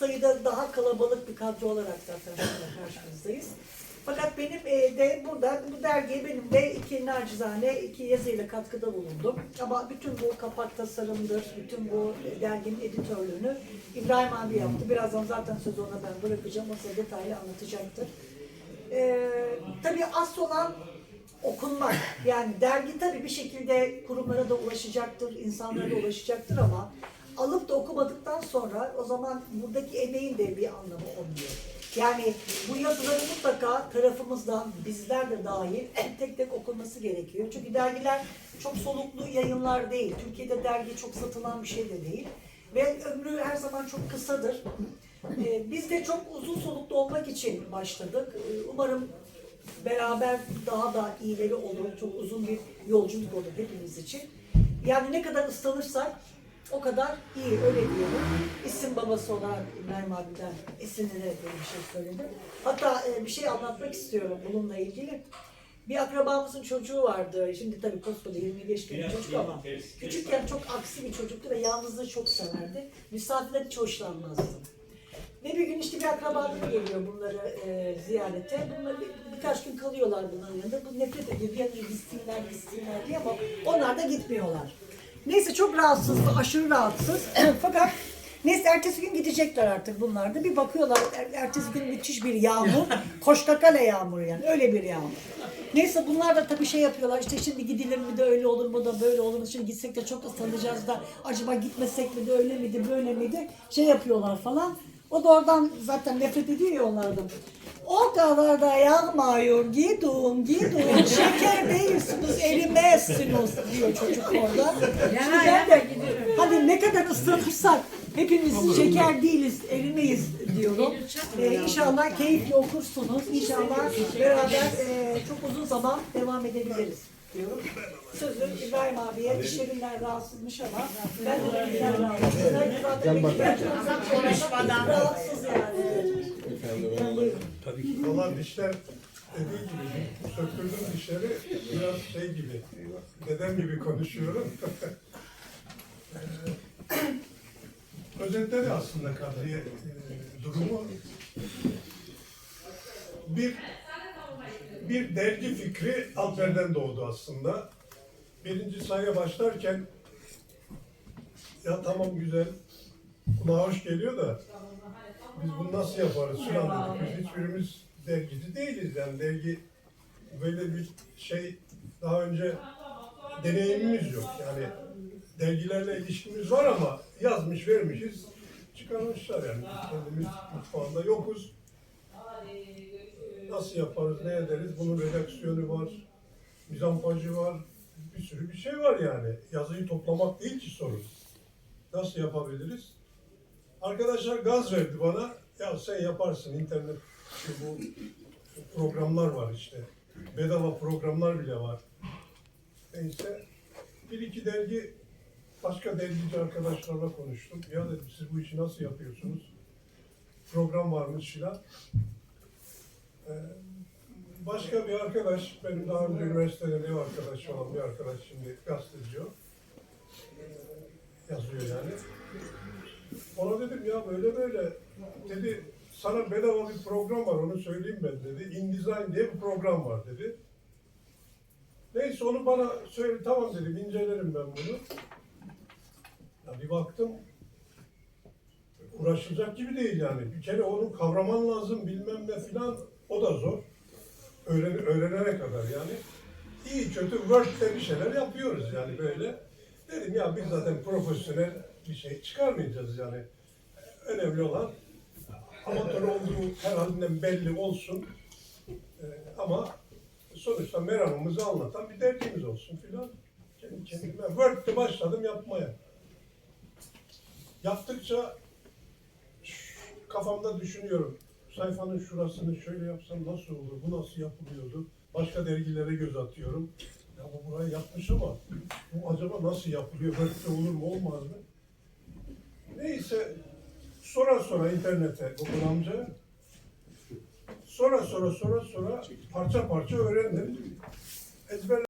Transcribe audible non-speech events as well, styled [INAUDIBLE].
sayıda daha kalabalık bir kadro olarak zaten [LAUGHS] karşınızdayız. Fakat benim e, de burada bu dergiye benim de iki nacizane iki yazıyla katkıda bulundum. Ama bütün bu kapak tasarımdır, bütün bu derginin editörlüğünü İbrahim abi yaptı. Birazdan zaten sözü ona ben bırakacağım. O size detaylı anlatacaktır. E, tabii asıl olan okunmak. Yani dergi tabii bir şekilde kurumlara da ulaşacaktır, insanlara da ulaşacaktır ama alıp da okumadıktan sonra o zaman buradaki emeğin de bir anlamı olmuyor. Yani bu yazıların mutlaka tarafımızdan bizler de dahil tek tek okunması gerekiyor. Çünkü dergiler çok soluklu yayınlar değil. Türkiye'de dergi çok satılan bir şey de değil. Ve ömrü her zaman çok kısadır. Ee, biz de çok uzun soluklu olmak için başladık. Ee, umarım beraber daha da iyileri olur. Çok uzun bir yolculuk olur hepimiz için. Yani ne kadar ıslanırsak o kadar iyi öyle diyorum. İsim babası olarak İbrahim abiden esinlenerek böyle bir şey söyledim. Hatta e, bir şey anlatmak istiyorum bununla ilgili. Bir akrabamızın çocuğu vardı. Şimdi tabii koskoca 20 geçti bir çocuk ama küçükken çok aksi bir çocuktu ve yalnızlığı çok severdi. Misafirler hiç hoşlanmazdı. Ve bir gün işte bir akrabaları geliyor bunları e, ziyarete. Bunlar bir, birkaç gün kalıyorlar bunların yanında. Bu nefret ediyor. Bir an önce gitsinler, gitsinler diye ama onlar da gitmiyorlar. Neyse çok rahatsızdı, aşırı rahatsız. Fakat neyse ertesi gün gidecekler artık bunlar da. Bir bakıyorlar er- ertesi gün müthiş bir yağmur. [LAUGHS] Koştakale yağmur yani öyle bir yağmur. Neyse bunlar da tabii şey yapıyorlar işte şimdi gidilir mi de öyle olur mu da böyle olur mu şimdi gitsek de çok ıslanacağız da acaba gitmesek mi de öyle miydi böyle miydi şey yapıyorlar falan. O da oradan zaten nefret ediyor ya onlardan. O kadar da yağmıyor gidin gidin [LAUGHS] şeker değilsiniz erimezsiniz diyor çocuk orada. Şimdi ben de hadi ne kadar ıslanırsak hepimiz şeker değiliz erimeyiz diyorum. Ee, inşallah keyifli okursunuz. İnşallah beraber e, çok uzun zaman devam edebiliriz diyorum. Sözü İbrahim abiye dişlerinden rahatsızmış ama ben de dişlerinden rahatsızım. Zaten konuşmadan rahatsız yani. Valla dişler dediği gibi söktürdüm dişleri biraz şey gibi dedem gibi konuşuyorum. Eee, [LAUGHS] Özetledi aslında Kadriye eee, durumu. Bir bir dergi fikri Alper'den doğdu aslında. Birinci sayıya başlarken ya tamam güzel kulağa hoş geliyor da biz bunu nasıl yaparız filan dedik. Biz hiçbirimiz dergici değiliz yani dergi böyle bir şey daha önce deneyimimiz yok. Yani dergilerle ilişkimiz var ama yazmış vermişiz çıkarmışlar yani. Kendimiz mutfağında yokuz. Nasıl yaparız, ne ederiz? Bunun redaksiyonu var, mizampajı var, bir sürü bir şey var yani. Yazıyı toplamak değil ki sorun. Nasıl yapabiliriz? Arkadaşlar gaz verdi bana. Ya sen yaparsın internet şu bu programlar var işte. Bedava programlar bile var. Neyse bir iki dergi başka dergici arkadaşlarla konuştum. Ya dedim siz bu işi nasıl yapıyorsunuz? Program varmış filan. Ee, Başka bir arkadaş, benim daha önce üniversitede ev arkadaşı olan bir arkadaş şimdi gazeteci o. Ee, Yazıyor yani. Ona dedim ya böyle böyle. Dedi sana bedava bir program var onu söyleyeyim ben dedi. InDesign diye bir program var dedi. Neyse onu bana söyle tamam dedim incelerim ben bunu. Ya bir baktım uğraşılacak gibi değil yani. Bir kere onu kavraman lazım bilmem ne filan o da zor. Öğren, öğrenene kadar yani. İyi kötü Word'de bir şeyler yapıyoruz yani böyle. Dedim ya biz zaten profesyonel bir şey çıkarmayacağız yani. Önemli olan amatör olduğu her belli olsun. Ee, ama sonuçta meramımızı anlatan bir dergimiz olsun filan. Kendi kendime Word'de başladım yapmaya. Yaptıkça kafamda düşünüyorum. Sayfanın şurasını şöyle yapsam nasıl olur, bu nasıl yapılıyordu? Başka dergilere göz atıyorum. Ya bu burayı yapmış ama bu acaba nasıl yapılıyor? Böyle olur mu, olmaz mı? Neyse, sonra sonra internete Google amca sonra sonra sonra sonra parça parça öğrendim. Ezber